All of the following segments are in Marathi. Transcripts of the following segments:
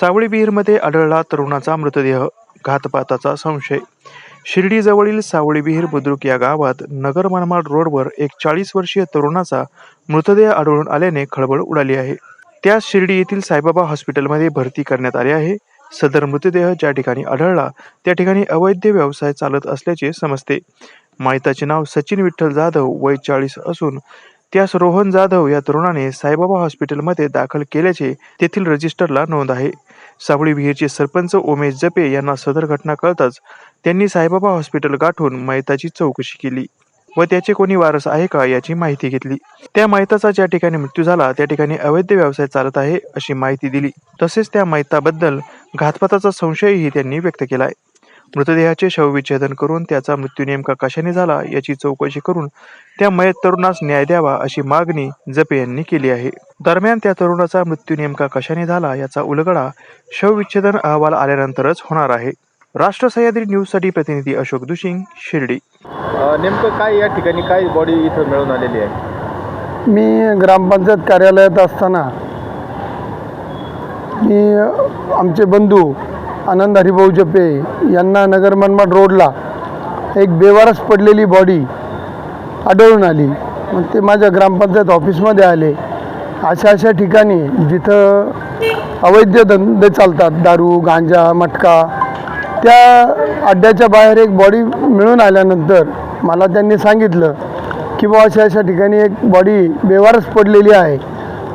सावळी विहीरमध्ये आढळला तरुणाचा मृतदेह घातपाताचा संशय. शिर्डीजवळील सावळी विहीर बुद्रुक या गावात नगर मनमाड रोडवर एक चाळीस वर्षीय तरुणाचा मृतदेह आढळून आल्याने खळबळ उडाली आहे. त्यास शिर्डी येथील साईबाबा हॉस्पिटलमध्ये भरती करण्यात आले आहे. सदर मृतदेह ज्या ठिकाणी आढळला त्या ठिकाणी अवैध व्यवसाय चालत असल्याचे समजते. माहिताचे नाव सचिन विठ्ठल जाधव वय चाळीस असून त्यास रोहन जाधव या तरुणाने साईबाबा हॉस्पिटलमध्ये दाखल केल्याचे तेथील रजिस्टरला नोंद आहे. सावळी विहीरचे सरपंच उमेश जपे यांना सदर घटना कळताच त्यांनी साईबाबा हॉस्पिटल गाठून मैताची चौकशी केली व त्याचे कोणी वारस आहे का याची माहिती घेतली. त्या मैताचा ज्या ठिकाणी मृत्यू झाला त्या ठिकाणी अवैध व्यवसाय चालत आहे अशी माहिती दिली. तसेच त्या मैताबद्दल घातपाताचा संशयही त्यांनी व्यक्त केला आहे मृतदेहाचे शवविच्छेदन करून त्याचा मृत्यू नेमका कशाने झाला याची चौकशी करून त्या मयत तरुणास न्याय द्यावा अशी मागणी जपे यांनी केली आहे. दरम्यान त्या तरुणाचा मृत्यू नेमका कशाने झाला याचा उलगडा शवविच्छेदन अहवाल आल्यानंतरच होणार आहे. राष्ट्र सह्याद्री न्यूजसाठी प्रतिनिधी अशोक दुशिंग शिर्डी. नेमकं काय या ठिकाणी काय बॉडी इथं मिळून आलेली आहे? मी ग्रामपंचायत कार्यालयात असताना मी आमचे बंधू आनंद हरिभाऊ जपे यांना नगर मनमाड रोडला एक बेवारस पडलेली बॉडी आढळून आली. मग ते माझ्या ग्रामपंचायत ऑफिसमध्ये आले. अशा अशा ठिकाणी जिथं अवैध धंदे चालतात दारू गांजा मटका त्या अड्ड्याच्या बाहेर एक बॉडी मिळून आल्यानंतर मला त्यांनी सांगितलं की बुवा अशा अशा ठिकाणी एक बॉडी बेवारस पडलेली आहे.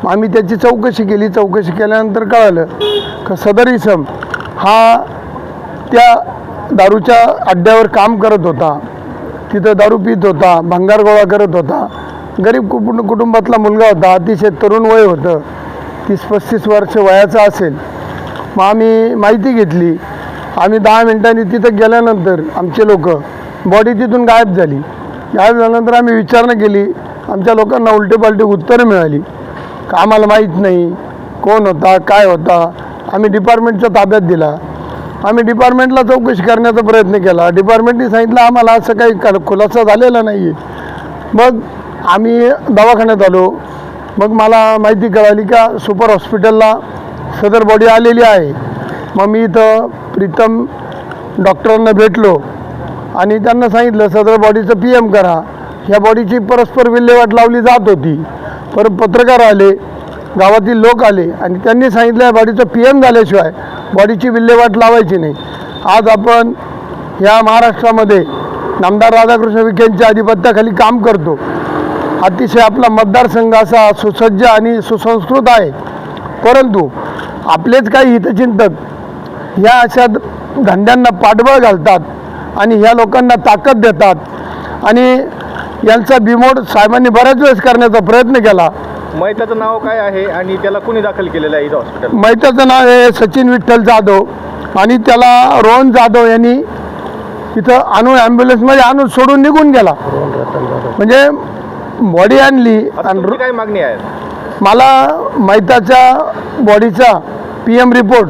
मग आम्ही त्याची चौकशी केली. चौकशी केल्यानंतर कळालं का सदर इसम हा त्या दारूच्या अड्ड्यावर काम करत होता. तिथं दारू पित होता भंगार गोळा करत होता. गरीब कुटुंब कुटुंबातला मुलगा होता अतिशय तरुण वय होतं. तीस पस्तीस वर्ष वयाचा असेल. मग आम्ही माहिती घेतली. आम्ही दहा मिनिटांनी तिथं गेल्यानंतर आमचे लोक बॉडी तिथून गायब झाली. गायब झाल्यानंतर आम्ही विचारणा केली. आमच्या लोकांना उलटे पालटे उत्तरं मिळाली. का आम्हाला माहीत नाही कोण होता काय होता. आम्ही डिपार्टमेंटच्या ताब्यात दिला. आम्ही डिपार्टमेंटला चौकशी करण्याचा प्रयत्न केला. डिपार्टमेंटने सांगितलं आम्हाला असं काही खुलासा झालेला नाही आहे मग आम्ही दवाखान्यात आलो. मग मला माहिती कळाली का सुपर हॉस्पिटलला सदर बॉडी आलेली आहे. मग मी इथं प्रीतम डॉक्टरांना भेटलो आणि त्यांना सांगितलं सदर बॉडीचं पी एम करा. ह्या बॉडीची परस्पर विल्हेवाट लावली जात होती. पर पत्रकार आले. गावातील लोक आले आणि त्यांनी सांगितलं या बॉडीचं पी एम झाल्याशिवाय बॉडीची विल्हेवाट लावायची नाही. आज आपण या महाराष्ट्रामध्ये नामदार राधाकृष्ण विखेंच्या आधिपत्याखाली काम करतो. अतिशय आपला मतदारसंघ असा सुसज्ज आणि सुसंस्कृत आहे. परंतु आपलेच काही हितचिंतक या अशा धंद्यांना पाठबळ घालतात आणि ह्या लोकांना ताकद देतात. आणि यांचा बिमोड साहेबांनी बऱ्याच वेळेस करण्याचा प्रयत्न केला. मैताचं नाव काय आहे आणि त्याला कुणी दाखल केलेलं आहे इथं हॉस्पिटल मैताचं नाव आहे सचिन विठ्ठल जाधव आणि त्याला रोहन जाधव यांनी तिथं आणून ॲम्ब्युलन्समध्ये आणून सोडून निघून गेला. म्हणजे बॉडी आणली आणि काय मागणी आहे? मला मैताच्या बॉडीचा पी एम रिपोर्ट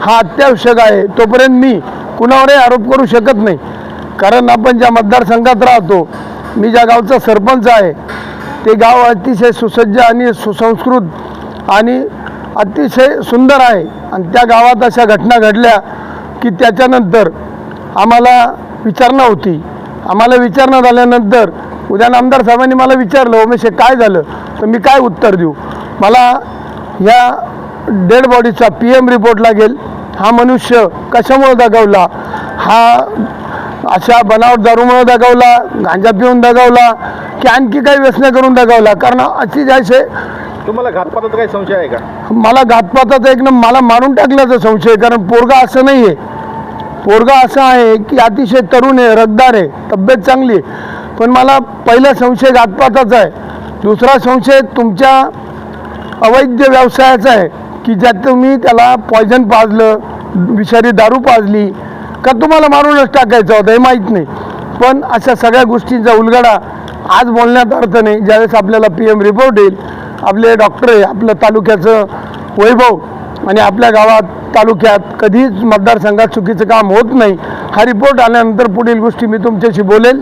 हा अत्यावश्यक आहे. तोपर्यंत मी कुणावरही आरोप करू शकत नाही. कारण आपण ज्या मतदारसंघात राहतो मी ज्या गावचा सरपंच आहे ते गाव अतिशय सुसज्ज आणि सुसंस्कृत आणि अतिशय सुंदर आहे. आणि त्या गावात अशा घटना घडल्या की त्याच्यानंतर आम्हाला विचारणा होती. आम्हाला विचारणा झाल्यानंतर उद्या नामदार साहेबांनी मला विचारलं उमेश हे काय झालं? तर मी काय उत्तर देऊ? मला या डेड बॉडीचा पी एम रिपोर्ट लागेल हा मनुष्य कशामुळे दगावला? हा अशा बनावट दारूमुळे दगावला गांजा पिऊन दगावला की आणखी काही व्यसनं करून दगावला. कारण अशी जसे तुम्हाला घातपाताचा काही संशय आहे का? मला घातपाताचा एक न- मला मारून टाकल्याचा संशय. कारण पोरगा असं नाही आहे पोरगा असं आहे की अतिशय तरुण आहे रगदार आहे तब्येत चांगली आहे. पण मला पहिला संशय घातपाताचा आहे. दुसरा संशय तुमच्या अवैध व्यवसायाचा आहे की ज्यात तुम्ही त्याला पॉयझन पाजलं विषारी दारू पाजली का तुम्हाला मारूनच टाकायचं होतं हे माहीत नाही. पण अशा सगळ्या गोष्टींचा उलगडा आज बोलण्यात अर्थ नाही. ज्यावेळेस आपल्याला पी एम रिपोर्ट येईल आपले डॉक्टर आहे आपलं तालुक्याचं वैभव आणि आपल्या गावात तालुक्यात कधीच मतदारसंघात चुकीचं काम होत नाही. हा रिपोर्ट आल्यानंतर पुढील गोष्टी मी तुमच्याशी बोलेल.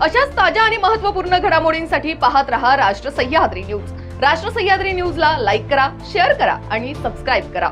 अशाच ताज्या आणि महत्त्वपूर्ण घडामोडींसाठी पाहत रहा राष्ट्र सह्याद्री न्यूज. राष्ट्र सह्याद्री न्यूजला लाईक करा शेअर करा आणि सबस्क्राईब करा.